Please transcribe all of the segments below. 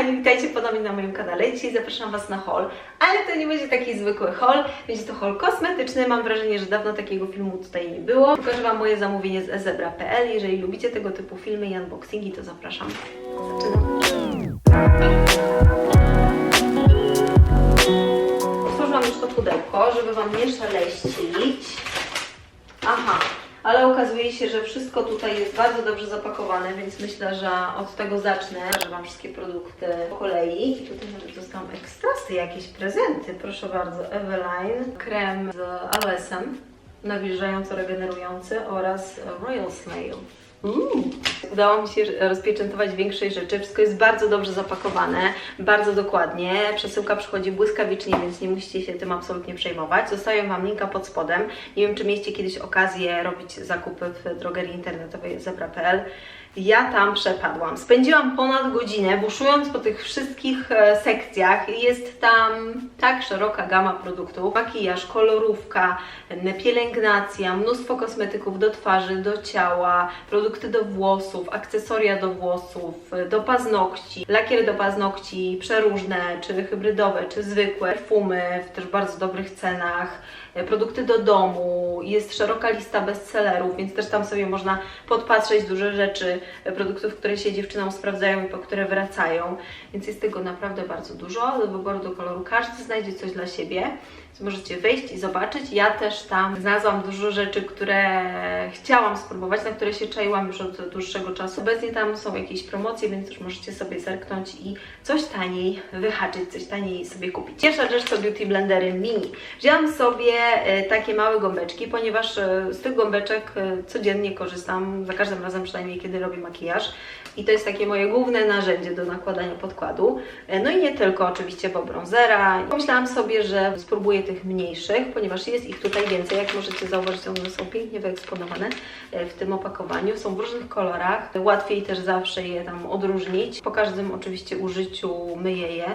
kochani, witajcie ponownie na moim kanale. Dzisiaj zapraszam Was na haul, ale to nie będzie taki zwykły haul, będzie to haul kosmetyczny. Mam wrażenie, że dawno takiego filmu tutaj nie było. Pokażę Wam moje zamówienie z ezebra.pl. Jeżeli lubicie tego typu filmy i unboxingi, to zapraszam. Zaczynam. Otworzyłam już to pudełko, żeby Wam nie szaleścić. Aha, ale okazuje się, że wszystko tutaj jest bardzo dobrze zapakowane, więc myślę, że od tego zacznę, że Wam wszystkie produkty po kolei. I tutaj nawet dostałam ekstrasy, jakieś prezenty, proszę bardzo. Eveline, krem z aloesem, nawilżająco regenerujący oraz Royal Snail. Uuu. Udało mi się rozpieczętować większej rzeczy. Wszystko jest bardzo dobrze zapakowane, bardzo dokładnie. Przesyłka przychodzi błyskawicznie, więc nie musicie się tym absolutnie przejmować. Zostawiam Wam linka pod spodem. Nie wiem, czy mieliście kiedyś okazję robić zakupy w drogerii internetowej zebra.pl. Ja tam przepadłam. Spędziłam ponad godzinę buszując po tych wszystkich e, sekcjach. Jest tam tak szeroka gama produktów. Makijaż, kolorówka, pielęgnacja, mnóstwo kosmetyków do twarzy, do ciała, produkty do włosów, akcesoria do włosów, e, do paznokci, lakiery do paznokci, przeróżne, czy hybrydowe, czy zwykłe, perfumy w też bardzo dobrych cenach, e, produkty do domu. Jest szeroka lista bestsellerów, więc też tam sobie można podpatrzeć duże rzeczy, produktów, które się dziewczynom sprawdzają i po które wracają. Więc jest tego naprawdę bardzo dużo. Do wyboru do koloru każdy znajdzie coś dla siebie. Możecie wejść i zobaczyć. Ja też tam znalazłam dużo rzeczy, które chciałam spróbować, na które się czaiłam już od dłuższego czasu. Obecnie tam są jakieś promocje, więc też możecie sobie zerknąć i coś taniej wyhaczyć, coś taniej sobie kupić. Pierwsza rzecz to Beauty Blendery Mini. Wzięłam sobie e, takie małe gąbeczki, ponieważ e, z tych gąbeczek e, codziennie korzystam, za każdym razem przynajmniej kiedy robię makijaż. I to jest takie moje główne narzędzie do nakładania podkładu. E, No i nie tylko oczywiście, bo bronzera. Pomyślałam sobie, że spróbuję tych mniejszych, ponieważ jest ich tutaj więcej. Jak możecie zauważyć, one są pięknie wyeksponowane e, w tym opakowaniu. Są w różnych kolorach. Łatwiej też zawsze je tam odróżnić. Po każdym oczywiście użyciu myję je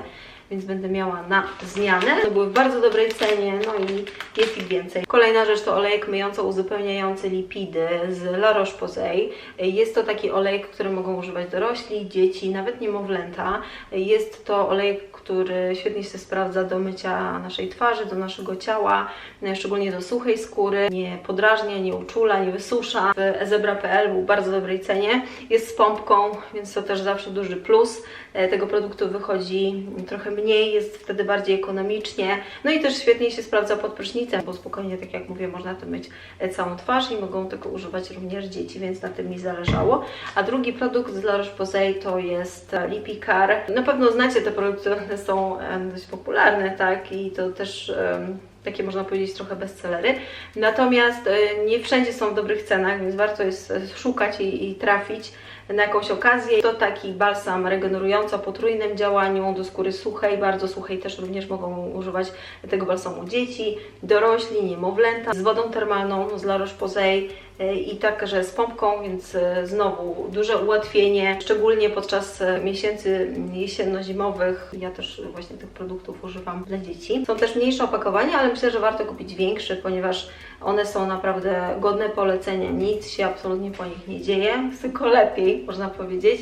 więc będę miała na zmianę. To były w bardzo dobrej cenie, no i jest ich więcej. Kolejna rzecz to olejek myjąco-uzupełniający lipidy z La Roche-Posay. Jest to taki olejek, który mogą używać dorośli, dzieci, nawet niemowlęta. Jest to olejek, który świetnie się sprawdza do mycia naszej twarzy, do naszego ciała, szczególnie do suchej skóry. Nie podrażnia, nie uczula, nie wysusza. W ezebra.pl był w bardzo dobrej cenie. Jest z pompką, więc to też zawsze duży plus. E, Tego produktu wychodzi trochę mniej, jest wtedy bardziej ekonomicznie. No i też świetnie się sprawdza pod prysznicem, bo spokojnie, tak jak mówię, można tym myć e, całą twarz i mogą tego używać również dzieci, więc na tym mi zależało. A drugi produkt z La Roche-Posay to jest e, Lipicar. Na pewno znacie te produkty, one są dość popularne, tak? I to też... em, takie można powiedzieć trochę bestsellery. Natomiast e, nie wszędzie są w dobrych cenach, więc warto jest szukać i, i trafić na jakąś okazję. To taki balsam regenerujący o potrójnym działaniu do skóry suchej, bardzo suchej też również mogą używać tego balsamu dzieci, dorośli, niemowlęta, z wodą termalną z La Roche-Posay i także z pompką, więc e, znowu duże ułatwienie, szczególnie podczas e, miesięcy jesienno-zimowych. Ja też właśnie tych produktów używam dla dzieci. Są też mniejsze opakowania, ale myślę, że warto kupić większe, ponieważ one są naprawdę godne polecenia. Nic się absolutnie po nich nie dzieje, tylko lepiej, można powiedzieć.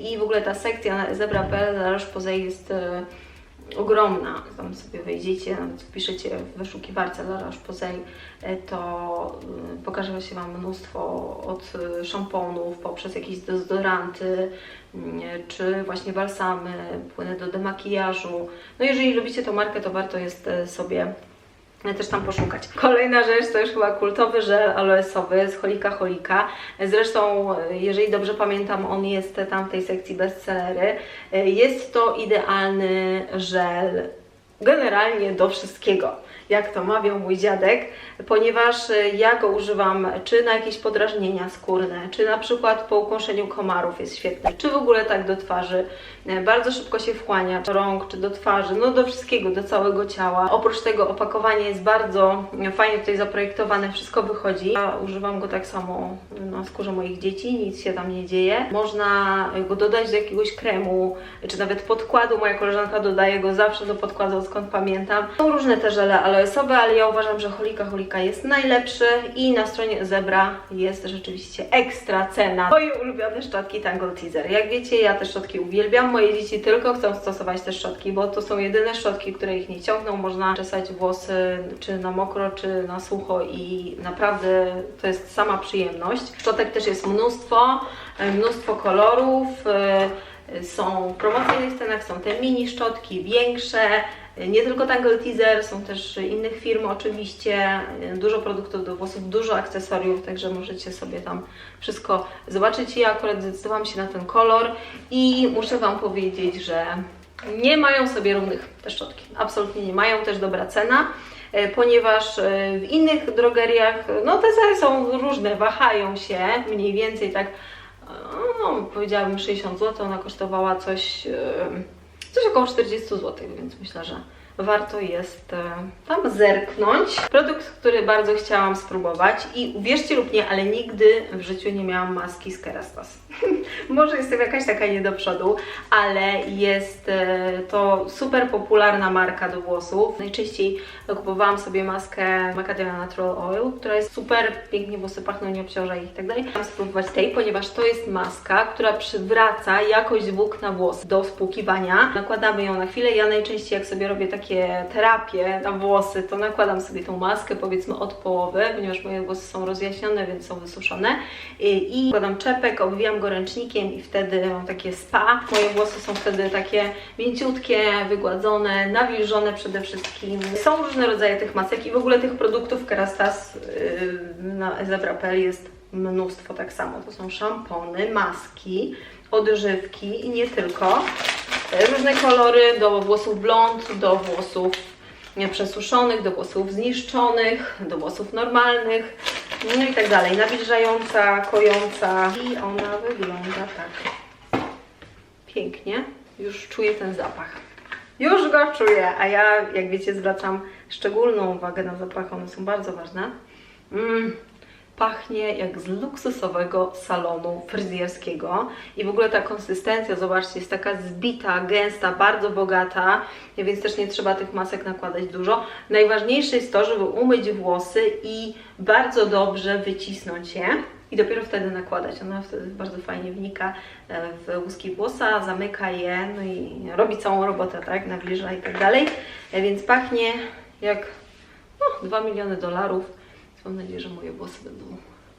I w ogóle ta sekcja zebra.pl La Roche-Posay jest e, ogromna. Tam sobie wejdziecie, nawet wpiszecie w wyszukiwarce La Roche-Posay, e, to y, pokaże się Wam mnóstwo od y, szamponów, poprzez jakieś dezodoranty, mm, czy właśnie balsamy, płyny do demakijażu. No jeżeli lubicie tą markę, to warto jest e, sobie też tam poszukać. Kolejna rzecz to już chyba kultowy żel aloesowy z Holika Holika. Zresztą, jeżeli dobrze pamiętam, on jest tam w tej sekcji bestsellery. Jest to idealny żel generalnie do wszystkiego, jak to mawiał mój dziadek, ponieważ ja go używam czy na jakieś podrażnienia skórne, czy na przykład po ukąszeniu komarów jest świetny, czy w ogóle tak do twarzy. Bardzo szybko się wchłania, czy rąk, czy do twarzy, no do wszystkiego, do całego ciała. Oprócz tego opakowanie jest bardzo fajnie tutaj zaprojektowane, wszystko wychodzi. Ja używam go tak samo na skórze moich dzieci, nic się tam nie dzieje. Można go dodać do jakiegoś kremu, czy nawet podkładu. Moja koleżanka dodaje go zawsze do podkładu od odkąd pamiętam. Są różne te żele aloesowe, ale ja uważam, że Holika Holika jest najlepszy i na stronie Zebra jest rzeczywiście ekstra cena. Moje ulubione szczotki Tangle Teaser. Jak wiecie, ja te szczotki uwielbiam. Moje dzieci tylko chcą stosować te szczotki, bo to są jedyne szczotki, które ich nie ciągną. Można czesać włosy czy na mokro, czy na sucho i naprawdę to jest sama przyjemność. Szczotek też jest mnóstwo, e, mnóstwo kolorów. e, Są w promocyjnych cenach, są te mini szczotki, większe, nie tylko Tangle Teaser, są też innych firm oczywiście, dużo produktów do włosów, dużo akcesoriów, także możecie sobie tam wszystko zobaczyć. Ja akurat zdecydowałam się na ten kolor i muszę Wam powiedzieć, że nie mają sobie równych te szczotki. Absolutnie nie mają, też dobra cena. e, Ponieważ e, w innych drogeriach, no te ceny są różne, wahają się mniej więcej tak no, powiedziałabym 60 zł, ona kosztowała coś, coś około 40 zł, więc myślę, że warto jest e, tam zerknąć. Produkt, który bardzo chciałam spróbować i uwierzcie lub nie, ale nigdy w życiu nie miałam maski z Kerastas. Może jestem jakaś taka nie do przodu, ale jest e, to super popularna marka do włosów. Najczęściej kupowałam sobie maskę Macadamia Natural Oil, która jest super, pięknie włosy pachną, nie obciąża ich i tak. Chciałam spróbować tej, ponieważ to jest maska, która przywraca jakość włókna włosów do spłukiwania. Nakładamy ją na chwilę. Ja najczęściej jak sobie robię takie terapie na włosy, to nakładam sobie tą maskę powiedzmy od połowy, ponieważ moje włosy są rozjaśnione, więc są wysuszone. I, i kładam czepek, obwijam go ręcznikiem i wtedy mam takie spa. Moje włosy są wtedy takie mięciutkie, wygładzone, nawilżone przede wszystkim. Są różne rodzaje tych masek i w ogóle tych produktów Kerastas yy, na Zebra.pl jest mnóstwo tak samo. To są szampony, maski, odżywki i nie tylko. Yy, Różne kolory do włosów blond, do włosów przesuszonych, do włosów zniszczonych, do włosów normalnych, no i tak dalej. Nawilżająca, kojąca i ona wygląda tak pięknie. Już czuję ten zapach. Już go czuję, a ja, jak wiecie, zwracam szczególną uwagę na zapach, one są bardzo ważne. Mm, pachnie jak z luksusowego salonu fryzjerskiego i w ogóle ta konsystencja, zobaczcie, jest taka zbita, gęsta, bardzo bogata, więc też nie trzeba tych masek nakładać dużo. Najważniejsze jest to, żeby umyć włosy i bardzo dobrze wycisnąć je i dopiero wtedy nakładać. Ona wtedy bardzo fajnie wnika e, w łuski włosa, zamyka je, no i robi całą robotę, tak, nawilża i tak dalej. E, Więc pachnie jak no, 2 miliony dolarów. Mam nadzieję, że moje włosy będą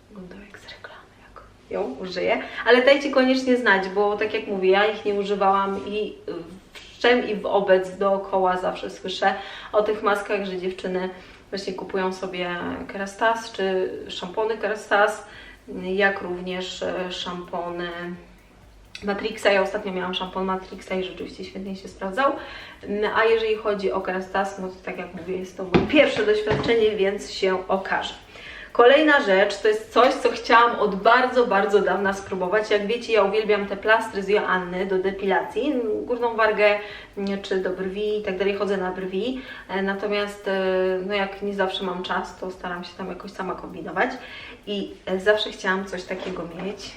wyglądały jak z reklamy, jak ją użyję. Ale dajcie koniecznie znać, bo tak jak mówię, ja ich nie używałam i wszem i wobec dookoła zawsze słyszę o tych maskach, że dziewczyny właśnie kupują sobie Kerastas czy szampony Kerastas, jak również szampony Matrixa. Ja ostatnio miałam szampon Matrixa i rzeczywiście świetnie się sprawdzał. No, A jeżeli chodzi o Kerastas, no to tak jak mówię, jest to moje pierwsze doświadczenie, więc się okaże. Kolejna rzecz to jest coś, co chciałam od bardzo, bardzo dawna spróbować. Jak wiecie, ja uwielbiam te plastry z Joanny do depilacji, górną wargę czy do brwi i tak dalej, chodzę na brwi. E, Natomiast e, no jak nie zawsze mam czas, to staram się tam jakoś sama kombinować i e, zawsze chciałam coś takiego mieć.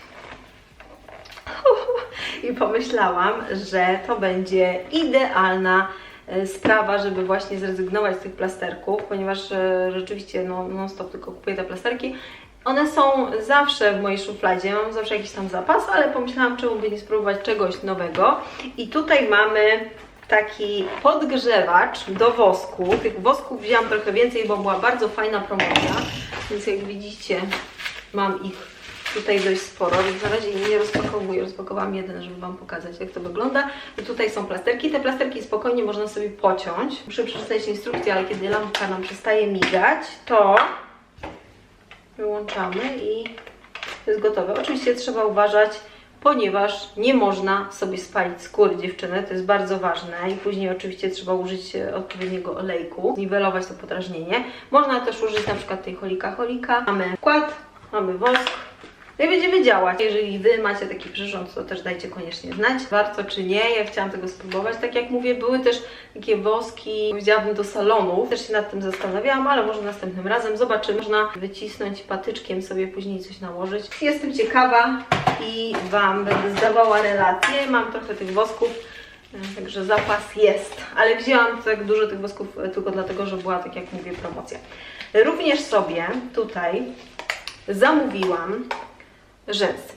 I pomyślałam, że to będzie idealna e, sprawa, żeby właśnie zrezygnować z tych plasterków, ponieważ e, rzeczywiście no, non stop tylko kupuję te plasterki. One są zawsze w mojej szufladzie, mam zawsze jakiś tam zapas, ale pomyślałam, czemu by nie spróbować czegoś nowego. I tutaj mamy taki podgrzewacz do wosku. Tych wosków wzięłam trochę więcej, bo była bardzo fajna promocja, więc jak widzicie, mam ich tutaj dość sporo, więc na razie nie rozpakowuję. Rozpakowałam jeden, żeby Wam pokazać, jak to wygląda. I tutaj są plasterki. Te plasterki spokojnie można sobie pociąć. Muszę przeczytać instrukcję, ale kiedy lampka nam przestaje migać, to wyłączamy i jest gotowe. Oczywiście trzeba uważać, ponieważ nie można sobie spalić skóry dziewczyny, to jest bardzo ważne i później oczywiście trzeba użyć e, odpowiedniego olejku, niwelować to podrażnienie. Można też użyć na przykład tej holika holika. Mamy wkład, mamy wosk, no i będziemy działać. Jeżeli Wy macie taki przyrząd, to też dajcie koniecznie znać, warto czy nie. Ja chciałam tego spróbować. Tak jak mówię, były też takie woski, powiedziałabym, do salonu. Też się nad tym zastanawiałam, ale może następnym razem zobaczymy. Można wycisnąć patyczkiem, sobie później coś nałożyć. Jestem ciekawa i Wam będę zdawała relacje. Mam trochę tych wosków E, Także zapas jest, ale wzięłam tak dużo tych wosków e, tylko dlatego, że była, tak jak mówię, promocja. Również sobie tutaj zamówiłam rzęsy.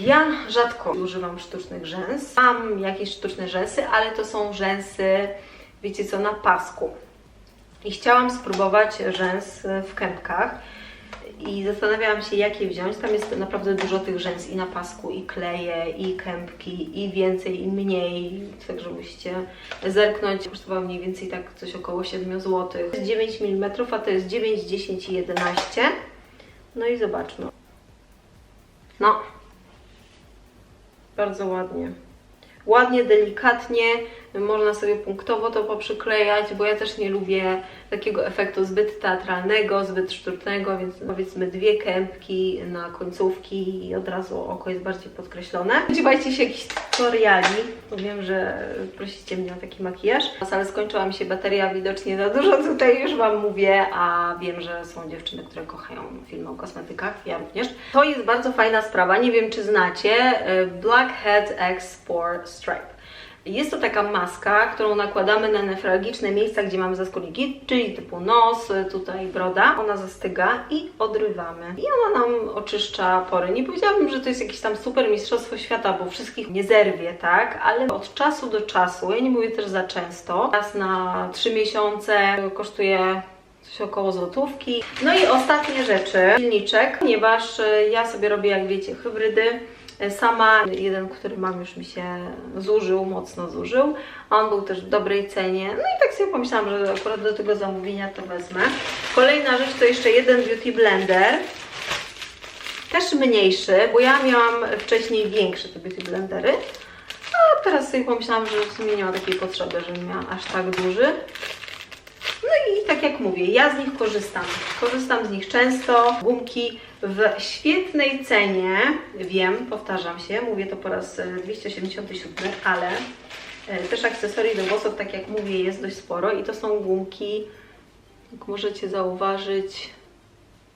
Ja rzadko używam sztucznych rzęs. Mam jakieś sztuczne rzęsy, ale to są rzęsy, wiecie co, na pasku. I chciałam spróbować rzęs w kępkach i zastanawiałam się, jakie wziąć. Tam jest naprawdę dużo tych rzęs i na pasku, i kleje, i kępki, i więcej, i mniej. Także musicie zerknąć. Kosztowało mniej więcej tak coś około 7 zł. To jest 9 mm, a to jest 9, 10 i 11. No i zobaczmy. No, bardzo ładnie. Ładnie, delikatnie, można sobie punktowo to poprzyklejać, bo ja też nie lubię takiego efektu zbyt teatralnego, zbyt sztucznego, więc powiedzmy dwie kępki na końcówki i od razu oko jest bardziej podkreślone. Spodziewajcie się jakichś tutoriali, bo wiem, że prosicie mnie o taki makijaż, ale skończyła mi się bateria, widocznie za dużo tutaj już Wam mówię, a wiem, że są dziewczyny, które kochają filmy o kosmetykach, ja również. To jest bardzo fajna sprawa, nie wiem czy znacie, y, Blackhead X Spore Stripe. Jest to taka maska, którą nakładamy na nefralgiczne miejsca, gdzie mamy zaskórniki, czyli typu nos, tutaj broda. Ona zastyga i odrywamy. I ona nam oczyszcza pory. Nie powiedziałabym, że to jest jakieś tam super mistrzostwo świata, bo wszystkich nie zerwie, tak? Ale od czasu do czasu, ja nie mówię też za często, raz na 3 miesiące kosztuje coś około złotówki. No i ostatnie rzeczy, silniczek, ponieważ e, ja sobie robię, jak wiecie, hybrydy. E, Sama jeden, który mam, już mi się zużył, mocno zużył. On był też w dobrej cenie. No i tak sobie pomyślałam, że akurat do tego zamówienia to wezmę. Kolejna rzecz to jeszcze jeden beauty blender. Też mniejszy, bo ja miałam wcześniej większe te beauty blendery. A teraz sobie pomyślałam, że w sumie nie ma takiej potrzeby, żebym miała aż tak duży. No i tak jak mówię, ja z nich korzystam. Korzystam z nich często. Gumki w świetnej cenie. Wiem, powtarzam się, mówię to po raz e, 287, ale e, też akcesorii do włosów, tak jak mówię, jest dość sporo i to są gumki, jak możecie zauważyć,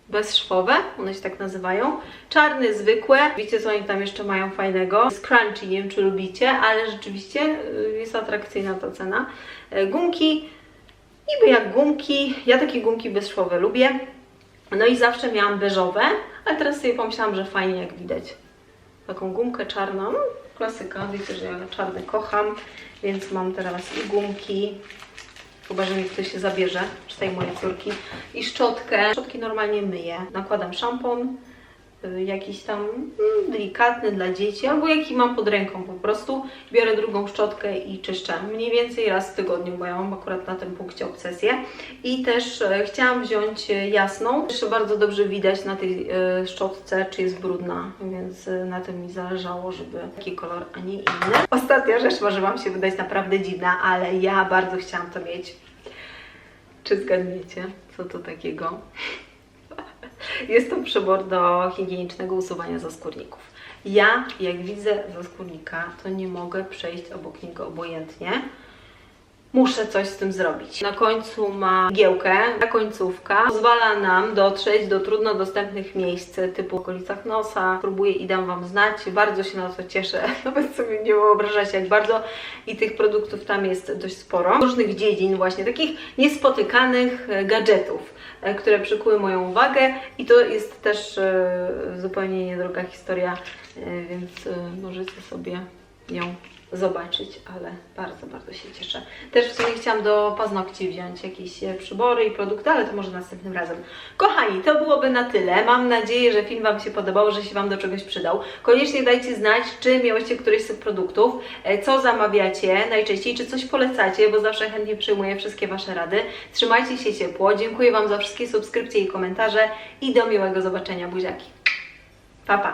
bezszwowe, one się tak nazywają. Czarne, zwykłe. Wiecie, co oni tam jeszcze mają fajnego? Scrunchy, nie wiem czy lubicie, ale rzeczywiście y, jest atrakcyjna ta cena. E, Gumki, niby jak gumki. Ja takie gumki bezszwowe lubię. No i zawsze miałam beżowe, ale teraz sobie pomyślałam, że fajnie jak widać. Taką gumkę czarną, klasyka, wiecie, że ja czarne kocham, więc mam teraz i gumki, chyba, że mi ktoś się zabierze, czy tej mojej córki, i szczotkę. Szczotki normalnie myję. Nakładam szampon, jakiś tam delikatny dla dzieci, albo jaki mam pod ręką po prostu. Biorę drugą szczotkę i czyszczę. Mniej więcej raz w tygodniu, bo ja mam akurat na tym punkcie obsesję. I też e, chciałam wziąć e, jasną. Jeszcze bardzo dobrze widać na tej e, szczotce, czy jest brudna, więc na tym mi zależało, żeby taki kolor, a nie inny. Ostatnia rzecz może Wam się wydać naprawdę dziwna, ale ja bardzo chciałam to mieć. Czy zgadniecie, co to takiego? Jest to przybor do higienicznego usuwania zaskórników. Ja, jak widzę zaskórnika, to nie mogę przejść obok niego obojętnie. Muszę coś z tym zrobić. Na końcu ma giełkę, ta końcówka pozwala nam dotrzeć do trudno dostępnych miejsc, typu okolicach nosa. Próbuję i dam Wam znać. Bardzo się na to cieszę. Nawet sobie nie wyobrażacie, jak bardzo. I tych produktów tam jest dość sporo. Różnych dziedzin, właśnie takich niespotykanych e, gadżetów e, które przykuły moją uwagę i to jest też e, zupełnie niedroga historia, więc możecie sobie ją zobaczyć, ale bardzo, bardzo się cieszę. Też w sumie chciałam do paznokci wziąć jakieś e, przybory i produkty, ale to może następnym razem. Kochani, to byłoby na tyle. Mam nadzieję, że film Wam się podobał, że się Wam do czegoś przydał. Koniecznie dajcie znać, czy miałyście któryś z tych produktów, e, co zamawiacie najczęściej, czy coś polecacie, bo zawsze chętnie przyjmuję wszystkie Wasze rady. Trzymajcie się ciepło. Dziękuję Wam za wszystkie subskrypcje i komentarze i do miłego zobaczenia. Buziaki. Pa, pa.